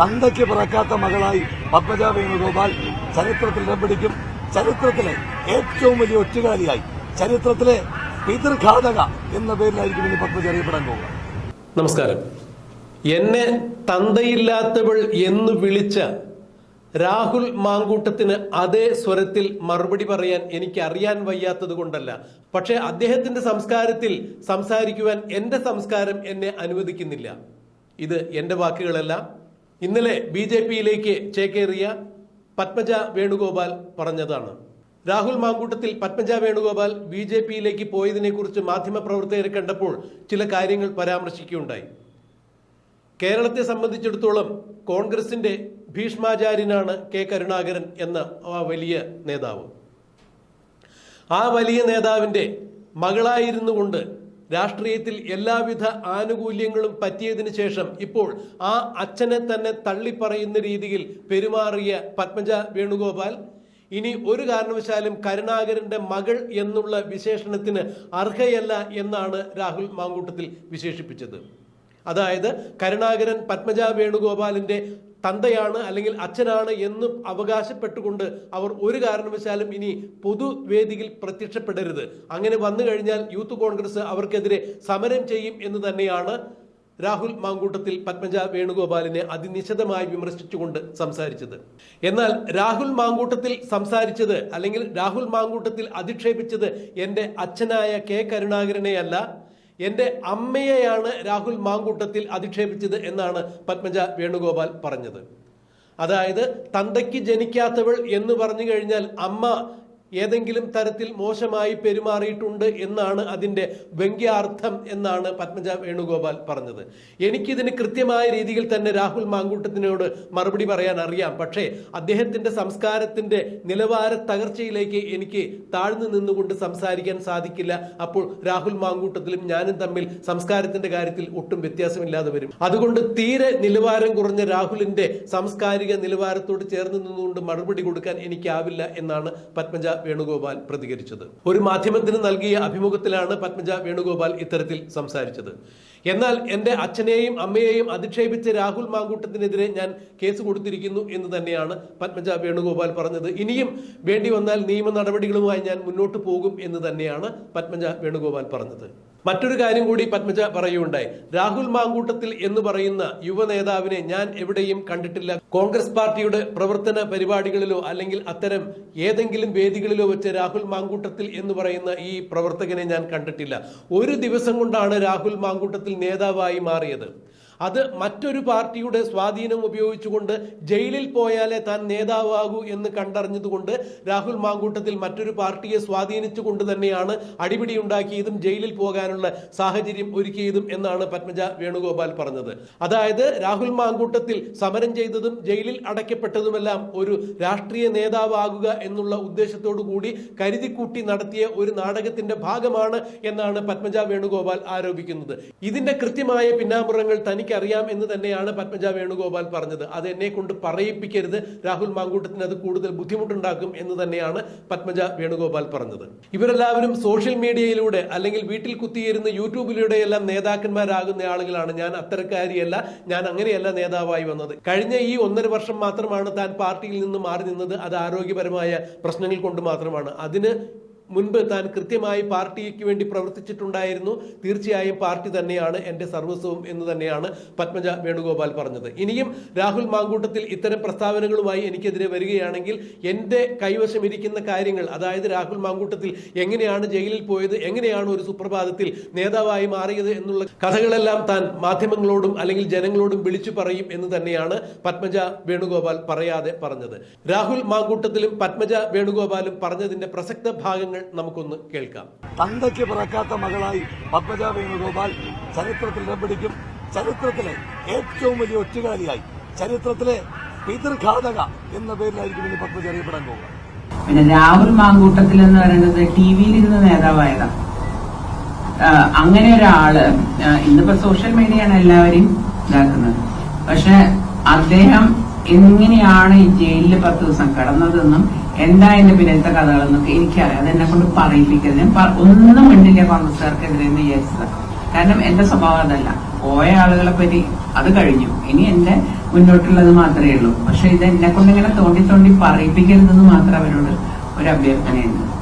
തന്തയ്ക്ക് പിറക്കാത്ത മകളായി പത്മജ വേണുഗോപാൽ ചരിത്രത്തിൽ ഇടം പിടിക്കും. ചരിത്രത്തിലെ ഏറ്റവും വലിയ ഒറ്റുകാലിയായി ചരിത്രത്തിലെ പിതൃഘാതക എന്ന പേരിലായിരിക്കും ഇനി പത്മജ അറിയപ്പെടാൻ പോകുക. നമസ്കാരം. എന്നെ തന്തയില്ലാത്തവൾ എന്ന് വിളിച്ച രാഹുൽ മാങ്കൂട്ടത്തിന് അതേ സ്വരത്തിൽ മറുപടി പറയാൻ എനിക്ക് അറിയാൻ വയ്യാത്തത് കൊണ്ടല്ല. പക്ഷേ അദ്ദേഹത്തിന്റെ സംസ്കാരത്തിൽ സംസാരിക്കുവാൻ എന്റെ സംസ്കാരം എന്നെ അനുവദിക്കുന്നില്ല. ഇത് എന്റെ വാക്കുകളല്ല. ഇന്നലെ ബി ജെ പിയിലേക്ക് ചേക്കേറിയ പത്മജ വേണുഗോപാൽ പറഞ്ഞതാണ്. രാഹുൽ മാങ്കൂട്ടത്തിൽ പത്മജ വേണുഗോപാൽ ബി ജെ പിയിലേക്ക് പോയതിനെ കുറിച്ച് മാധ്യമപ്രവർത്തകരെ കണ്ടപ്പോൾ ചില കാര്യങ്ങൾ പരാമർശിക്കുകയുണ്ടായി. കേരളത്തെ സംബന്ധിച്ചിടത്തോളം കോൺഗ്രസിന്റെ ഭീഷ്മാചാര്യനാണ് കെ കരുണാകരൻ എന്ന ആ വലിയ നേതാവ്. ആ വലിയ നേതാവിന്റെ മകളായിരുന്നു കൊണ്ട് രാഷ്ട്രീയത്തിൽ എല്ലാവിധ ആനുകൂല്യങ്ങളും പറ്റിയതിനു ശേഷം ഇപ്പോൾ ആ അച്ഛനെ തന്നെ തള്ളിപ്പറയുന്ന രീതിയിൽ പെരുമാറിയ പത്മജ വേണുഗോപാൽ ഇനി ഒരു കാരണവശാലും കരുണാകരന്റെ മകൾ എന്നുള്ള വിശേഷണത്തിന് അർഹയല്ല എന്നാണ് രാഹുൽ മാങ്കൂട്ടത്തിൽ വിശേഷിപ്പിച്ചത്. അതായത് കരുണാകരൻ പത്മജ വേണുഗോപാലിന്റെ തന്തയാണ് അല്ലെങ്കിൽ അച്ഛനാണ് എന്ന് അവകാശപ്പെട്ടുകൊണ്ട് അവർ ഒരു കാരണവശാലും ഇനി പൊതുവേദിയിൽ പ്രത്യക്ഷപ്പെടരുത്. അങ്ങനെ വന്നു കഴിഞ്ഞാൽ യൂത്ത് കോൺഗ്രസ് അവർക്കെതിരെ സമരം ചെയ്യും എന്ന് തന്നെയാണ് രാഹുൽ മാങ്കൂട്ടത്തിൽ പത്മജ വേണുഗോപാലിനെ അതിനിശിതമായി വിമർശിച്ചുകൊണ്ട് സംസാരിച്ചത്. എന്നാൽ രാഹുൽ മാങ്കൂട്ടത്തിൽ സംസാരിച്ചത് അല്ലെങ്കിൽ രാഹുൽ മാങ്കൂട്ടത്തിൽ അധിക്ഷേപിച്ചത് എന്റെ അച്ഛനായ കെ കരുണാകരനെയല്ല. എന്റെ അമ്മയെയാണ് രാഹുൽ മാങ്കൂട്ടത്തിൽ അധിക്ഷേപിച്ചത് എന്നാണ് പത്മജ വേണുഗോപാൽ പറഞ്ഞത്. അതായത് തന്തയ്ക്ക് ജനിക്കാത്തവൾ എന്ന് പറഞ്ഞു കഴിഞ്ഞാൽ അമ്മ ഏതെങ്കിലും തരത്തിൽ മോശമായി പെരുമാറിയിട്ടുണ്ട് എന്നാണ് അതിന്റെ വ്യംഗ്യാർത്ഥം എന്നാണ് പത്മജ വേണുഗോപാൽ പറഞ്ഞത്. എനിക്കിതിന് കൃത്യമായ രീതിയിൽ തന്നെ രാഹുൽ മാങ്കൂട്ടത്തിനോട് മറുപടി പറയാൻ അറിയാം. പക്ഷേ അദ്ദേഹത്തിന്റെ സംസ്കാരത്തിന്റെ നിലവാര തകർച്ചയിലേക്ക് എനിക്ക് താഴ്ന്നു നിന്നുകൊണ്ട് സംസാരിക്കാൻ സാധിക്കില്ല. അപ്പോൾ രാഹുൽ മാങ്കൂട്ടത്തിലും ഞാനും തമ്മിൽ സംസ്കാരത്തിന്റെ കാര്യത്തിൽ ഒട്ടും വ്യത്യാസമില്ലാതെ വരും. അതുകൊണ്ട് തീരെ നിലവാരം കുറഞ്ഞ രാഹുലിന്റെ സാംസ്കാരിക നിലവാരത്തോട് ചേർന്ന് നിന്നുകൊണ്ട് മറുപടി കൊടുക്കാൻ എനിക്കാവില്ല എന്നാണ് പത്മജ വേണുഗോപാൽ പ്രതികരിച്ചത്. ഒരു മാധ്യമത്തിന് നൽകിയ അഭിമുഖത്തിലാണ് പത്മജ വേണുഗോപാൽ ഇത്തരത്തിൽ സംസാരിച്ചത്. എന്നാൽ എന്റെ അച്ഛനെയും അമ്മയെയും അധിക്ഷേപിച്ച രാഹുൽ മാങ്കൂട്ടത്തിനെതിരെ ഞാൻ കേസ് കൊടുത്തിരിക്കുന്നു എന്ന് തന്നെയാണ് പത്മജ വേണുഗോപാൽ പറഞ്ഞത്. ഇനിയും വേണ്ടി വന്നാൽ നിയമ നടപടികളുമായി ഞാൻ മുന്നോട്ട് പോകും എന്ന് തന്നെയാണ് പത്മജ വേണുഗോപാൽ പറഞ്ഞത്. മറ്റൊരു കാര്യം കൂടി പത്മജ പറയുകയുണ്ടായി. രാഹുൽ മാങ്കൂട്ടത്തിൽ എന്ന് പറയുന്ന യുവ നേതാവിനെ ഞാൻ എവിടെയും കണ്ടിട്ടില്ല. കോൺഗ്രസ് പാർട്ടിയുടെ പ്രവർത്തന പരിപാടികളിലോ അല്ലെങ്കിൽ അത്തരം ഏതെങ്കിലും വേദികളിലോ വെച്ച് രാഹുൽ മാങ്കൂട്ടത്തിൽ എന്ന് പറയുന്ന ഈ പ്രവർത്തകനെ ഞാൻ കണ്ടിട്ടില്ല. ഒരു ദിവസം കൊണ്ടാണ് രാഹുൽ മാങ്കൂട്ടത്തിൽ നേതാവായി മാറിയത്. അത് മറ്റൊരു പാർട്ടിയുടെ സ്വാധീനം ഉപയോഗിച്ചുകൊണ്ട് ജയിലിൽ പോയാലേ താൻ നേതാവാകൂ എന്ന് കണ്ടറിഞ്ഞതുകൊണ്ട് രാഹുൽ മാങ്കൂട്ടത്തിൽ മറ്റൊരു പാർട്ടിയെ സ്വാധീനിച്ചുകൊണ്ട് തന്നെയാണ് അടിപിടി ഉണ്ടാക്കിയതും ജയിലിൽ പോകാനുള്ള സാഹചര്യം ഒരുക്കിയതും എന്നാണ് പത്മജ വേണുഗോപാൽ പറഞ്ഞത്. അതായത് രാഹുൽ മാങ്കൂട്ടത്തിൽ സമരം ചെയ്തതും ജയിലിൽ അടയ്ക്കപ്പെട്ടതുമെല്ലാം ഒരു രാഷ്ട്രീയ നേതാവാകുക എന്നുള്ള ഉദ്ദേശത്തോടു കൂടി കരുതിക്കൂട്ടി നടത്തിയ ഒരു നാടകത്തിന്റെ ഭാഗമാണ് എന്നാണ് പത്മജ വേണുഗോപാൽ ആരോപിക്കുന്നത്. ഇതിന്റെ കൃത്യമായ പിന്നാമ്പുറങ്ങൾ തനിക്കറിയാം എന്ന് തന്നെയാണ് പത്മജ വേണുഗോപാൽ പറഞ്ഞത്. അത് എന്നെ കൊണ്ട് പറയിപ്പിക്കരുത്. രാഹുൽ മാങ്കൂട്ടത്തിന് അത് കൂടുതൽ ബുദ്ധിമുട്ടുണ്ടാക്കും എന്ന് തന്നെയാണ് പത്മജ വേണുഗോപാൽ പറഞ്ഞത്. ഇവരെല്ലാവരും സോഷ്യൽ മീഡിയയിലൂടെ അല്ലെങ്കിൽ വീട്ടിൽ കുത്തിയിരുന്ന് യൂട്യൂബിലൂടെ എല്ലാം നേതാക്കന്മാരാകുന്ന ആളുകളാണ്. ഞാൻ അത്തരക്കാരിയല്ല. ഞാൻ അങ്ങനെയല്ല നേതാവായി വന്നത്. കഴിഞ്ഞ ഈ ഒന്നര വർഷം മാത്രമാണ് താൻ പാർട്ടിയിൽ നിന്ന് മാറി നിന്നത്. അത് ആരോഗ്യപരമായ പ്രശ്നങ്ങൾ കൊണ്ട് മാത്രമാണ്. അതിന് മുൻപ് താൻ കൃത്യമായി പാർട്ടിക്ക് വേണ്ടി പ്രവർത്തിച്ചിട്ടുണ്ടായിരുന്നു. തീർച്ചയായും പാർട്ടി തന്നെയാണ് എന്റെ സർവസ്വവും എന്ന് തന്നെയാണ് പത്മജ വേണുഗോപാൽ പറഞ്ഞത്. ഇനിയും രാഹുൽ മാങ്കൂട്ടത്തിൽ ഇത്തരം പ്രസ്താവനകളുമായി എനിക്കെതിരെ വരികയാണെങ്കിൽ എന്റെ കൈവശം ഇരിക്കുന്ന കാര്യങ്ങൾ അതായത് രാഹുൽ മാങ്കൂട്ടത്തിൽ എങ്ങനെയാണ് ജയിലിൽ പോയത് എങ്ങനെയാണ് ഒരു സുപ്രഭാതത്തിൽ നേതാവായി മാറിയത് എന്നുള്ള കഥകളെല്ലാം താൻ മാധ്യമങ്ങളോടും അല്ലെങ്കിൽ ജനങ്ങളോടും വിളിച്ചു പറയും എന്ന് തന്നെയാണ് പത്മജ വേണുഗോപാൽ പറയാതെ പറഞ്ഞത്. രാഹുൽ മാങ്കൂട്ടത്തിലും പത്മജ വേണുഗോപാലും പറഞ്ഞതിന്റെ പ്രസക്ത ഭാഗങ്ങൾ നമുക്കൊന്ന് കേൾക്കാം. തന്തയ്ക്ക് പിറക്കാത്ത മകളായി പത്മജ വേണുഗോപാൽ ചരിത്രത്തിൽ ഇടം പിടിക്കും. ചരിത്രത്തിലെ ഏറ്റവും വലിയ ഒറ്റുകാലിയായി ചരിത്രത്തിലെ പിതൃഘാതക എന്ന പേരിലായിരിക്കും ഇനി പത്മജ അറിയപ്പെടാൻ പോകുക പിന്നെ രാഹുൽ മാങ്കൂട്ടത്തിൽ എന്ന് പറയുന്നത് ടി വിയിൽ ഇരുന്ന് നേതാവായതാ അങ്ങനെ ഒരാൾ ഇന്നിപ്പോ സോഷ്യൽ മീഡിയയാണ് എല്ലാവരെയും ഇതാക്കുന്നത്. പക്ഷെ അദ്ദേഹം എങ്ങനെയാണ് ഈ ജയിലിൽ പത്ത് ദിവസം കിടന്നതെന്നും എന്താ അതിന്റെ പിന്നിലത്തെ കഥകളെന്നൊക്കെ എനിക്കറിയാം. അത് എന്നെ കൊണ്ട് പറയിപ്പിക്കരുത്. ഞാൻ ഒന്നും മിണ്ടില്ല കോൺഗ്രസ്സുകാർക്കെതിരെ എന്ന് വിചാരിച്ചത്. കാരണം എന്റെ സ്വഭാവം അതല്ല. പോയ ആളുകളെ പറ്റി അത് കഴിഞ്ഞു. ഇനി എന്റെ മുന്നോട്ടുള്ളത് മാത്രമേ ഉള്ളൂ. പക്ഷെ ഇത് എന്നെ കൊണ്ട് ഇങ്ങനെ തോണ്ടി തോണ്ടി പറയിപ്പിക്കരുതെന്ന് മാത്രം അവരോട് ഒരു അഭ്യർത്ഥനയുണ്ട്